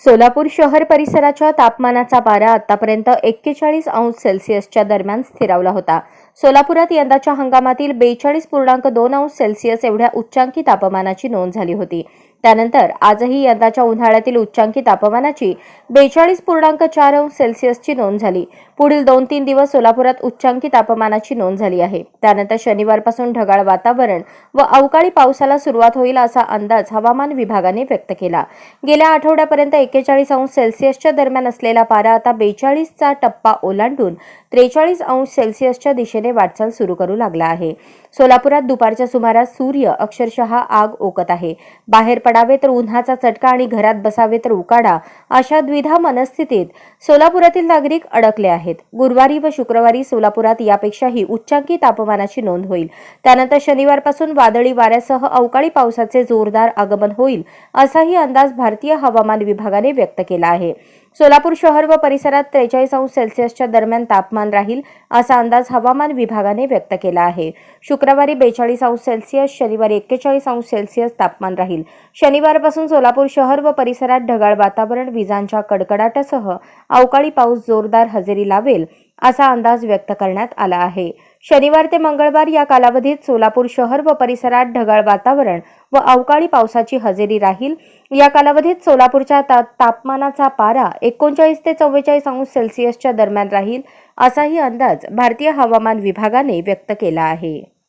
सोलापूर शहर परिसराच्या तापमानाचा पारा आतापर्यंत एक्केचाळीस अंश सेल्सिअसच्या दरम्यान स्थिरावला होता. सोलापुरात यंदाच्या हंगामातील बेचाळीस पूर्णांक दोन अंश सेल्सिअस एवढ्या उच्चांकी तापमानाची नोंद झाली होती. त्यानंतर आजही यंदाच्या उन्हाळ्यातील उच्चांकी तापमानाची बेचाळीस पूर्णांक चार अंश सेल्सिअसची नोंद झाली. पुढील दोन तीन दिवस सोलापुरात उच्चांकी तापमानाची नोंद झाली आहे. त्यानंतर शनिवारपासून ढगाळ वातावरण व अवकाळी पावसाला सुरुवात होईल असा अंदाज हवामान विभागाने व्यक्त केला. गेल्या आठवड्यापर्यंत एक्केचाळीस अंश सेल्सिअसच्या दरम्यान असलेला पारा आता बेचाळीसचा टप्पा ओलांडून त्रेचाळीस अंश सेल्सिअसच्या दिशेने वाटचाल सुरू करू लागला आहे. सोलापुरात दुपारच्या सुमारास सूर्य अक्षरशः आग ओकत आहे. बाहेर पडावे तर उन्हाचा चटका आणि घरात बसावे तर उकाडा अशा द्विधा मनस्थितीत सोलापुरातील नागरिक अडकले आहेत. गुरुवारी व शुक्रवारी सोलापुरात यापेक्षाही उच्चांकी तापमानाची नोंद होईल. त्यानंतर शनिवारपासून वादळी वाऱ्यासह अवकाळी पावसाचे जोरदार आगमन होईल असाही अंदाज भारतीय हवामान विभागाने व्यक्त केला आहे. सोलापूर शहर व परिसरात त्रेचाळीस अंश सेल्सिअसच्या दरम्यान तापमान राहील असा अंदाज हवामान विभागाने व्यक्त केला आहे. शुक्रवारी बेचाळीस अंश सेल्सिअस शनिवारी एक्केचाळीस अंश सेल्सिअस तापमान राहील. शनिवारपासून सोलापूर शहर व परिसरात ढगाळ वातावरण विजांच्या कडकडाटासह अवकाळी पाऊस जोरदार हजेरी लावेल असा अंदाज व्यक्त करण्यात आला आहे. शनिवार ते मंगळवार या कालावधीत सोलापूर शहर व परिसरात ढगाळ वातावरण व अवकाळी पावसाची हजेरी राहील. या कालावधीत सोलापूरच्या ता तापमानाचा पारा एकोणचाळीस ते चव्वेचाळीस अंश सेल्सिअसच्या दरम्यान राहील असाही अंदाज भारतीय हवामान विभागाने व्यक्त केला आहे.